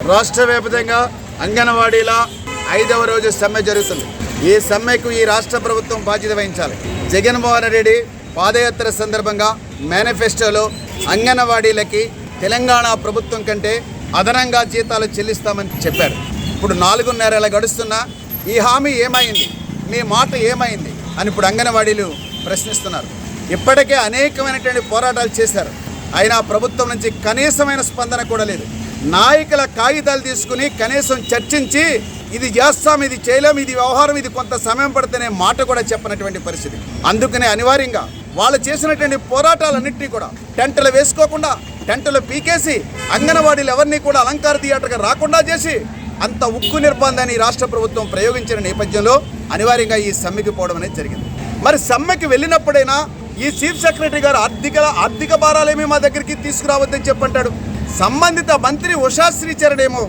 రాష్ట్ర వ్యాప్తంగా అంగన్వాడీల ఐదవ రోజు సమ్మె జరుగుతుంది. ఈ సమ్మెకు ఈ రాష్ట్ర ప్రభుత్వం బాధ్యత వహించాలి. జగన్మోహన్ రెడ్డి పాదయాత్ర సందర్భంగా మేనిఫెస్టోలో అంగన్వాడీలకి తెలంగాణ ప్రభుత్వం కంటే అదనంగా జీతాలు చెల్లిస్తామని చెప్పారు. ఇప్పుడు నాలుగున్నరేళ్ళ గడుస్తున్నా ఈ హామీ ఏమైంది? మీ మాట ఏమైంది? అని ఇప్పుడు అంగన్వాడీలు ప్రశ్నిస్తున్నారు. ఇప్పటికే అనేకమైనటువంటి పోరాటాలు చేశారు. అయినా ప్రభుత్వం నుంచి కనీసమైన స్పందన కూడా లేదు. నాయకుల కాగితాలు తీసుకుని కనీసం చర్చించి ఇది చేస్తాం ఇది చేయలేం ఇది వ్యవహారం ఇది కొంత సమయం పడితేనే మాట కూడా చెప్పనటువంటి పరిస్థితి. అందుకనే అనివార్యంగా వాళ్ళు చేసినటువంటి పోరాటాలన్నింటినీ కూడా టెంటలు వేసుకోకుండా టెంటలు పీకేసి అంగన్వాడీలు ఎవరిని కూడా అలంకార థియేటర్గా రాకుండా చేసి అంత ఉక్కు నిర్బంధాన్ని ఈ రాష్ట్ర ప్రభుత్వం ప్రయోగించిన నేపథ్యంలో అనివార్యంగా ఈ సమ్మెకి పోవడం అనేది జరిగింది. మరి సమ్మెకి వెళ్ళినప్పుడైనా ఈ చీఫ్ సెక్రటరీ గారు ఆర్థిక ఆర్థిక భారాలేమి మా దగ్గరికి తీసుకురావద్దని చెప్పంటాడు. సంబంధిత మంత్రి ఉషా శ్రీచరణ్ ఏమో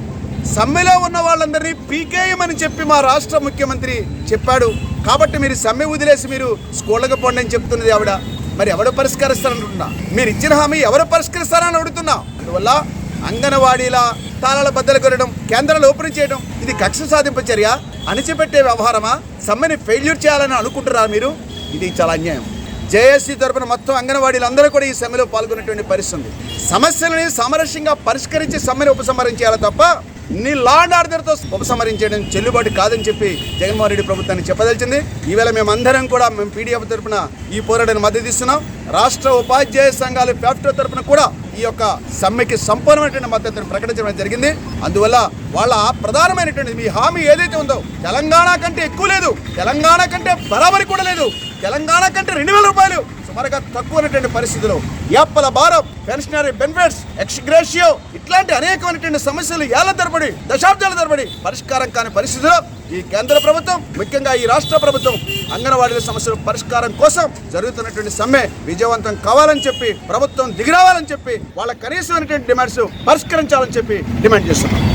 సమ్మెలో ఉన్న వాళ్ళందరినీ పీకేయమని చెప్పి మా రాష్ట్ర ముఖ్యమంత్రి చెప్పాడు. కాబట్టి మీరు సమ్మె వదిలేసి మీరు స్కూళ్ళకి పోండి అని చెప్తున్నది ఆవిడ. మరి ఎవరు పరిష్కరిస్తారంటున్నా మీరు ఇచ్చిన హామీ ఎవరు పరిష్కరిస్తారని అడుగుతున్నా? అందువల్ల అంగన్వాడీల తాళాల బద్దలు కొనడం కేంద్రాలు ఓపెన్ చేయడం ఇది కక్ష సాధింపు చర్య. అణిచిపెట్టే వ్యవహారమా? సమ్మెని ఫెయిల్యూర్ చేయాలని అనుకుంటున్నారా మీరు? ఇది చాలా అన్యాయం. జేఏసీ తరపున మొత్తం అంగన్వాడీలందరూ కూడా ఈ సమ్మెలో పాల్గొనేటువంటి పరిస్థితి సమస్యలని సామరస్యంగా పరిష్కరించి సమ్మెను ఉపసంహరించాలి తప్ప నీ లాండ్ ఆర్డర్తో ఉపసంహరించడం చెల్లుబాటు కాదని చెప్పి జగన్మోహన్ రెడ్డి ప్రభుత్వాన్ని చెప్పదలిచింది. ఈవేళ మేమందరం కూడా మేము పీడీఎఫ్ తరఫున ఈ పోరాటాన్ని మద్దతు ఇస్తున్నాం రాష్ట్ర ఉపాధ్యాయ సంఘాలు ఫ్యాక్టరీ తరపున కూడా ఈ యొక్క సమ్మెకి సంపూర్ణమైనటువంటి మద్దతును ప్రకటించడం జరిగింది. అందువల్ల వాళ్ళ ప్రధానమైనటువంటి మీ హామీ ఏదైతే ఉందో తెలంగాణ కంటే ఎక్కువ లేదు. తెలంగాణ కంటే బరాబరి కూడా లేదు. తెలంగాణ కంటే రెండు వేల రూపాయలు సుమారుగా తక్కువైనటువంటి పరిస్థితులు యాప్పల భారం పెన్షనరీ బెనిఫిట్స్ ఎక్స్గ్రేషియో ఇట్లాంటి అనేకమైనటువంటి సమస్యలు ఏళ్ళ తరబడి దశాబ్దాల తరబడి పరిష్కారం కాని పరిస్థితిలో ఈ కేంద్ర ప్రభుత్వం ముఖ్యంగా ఈ రాష్ట్ర ప్రభుత్వం అంగన్వాడీల సమస్యల పరిష్కారం కోసం జరుగుతున్నటువంటి సమ్మె విజయవంతం కావాలని చెప్పి ప్రభుత్వం దిగిరావాలని చెప్పి వాళ్ళ కనీసమైనటువంటి డిమాండ్స్ పరిష్కరించాలని చెప్పి డిమాండ్ చేస్తున్నాం.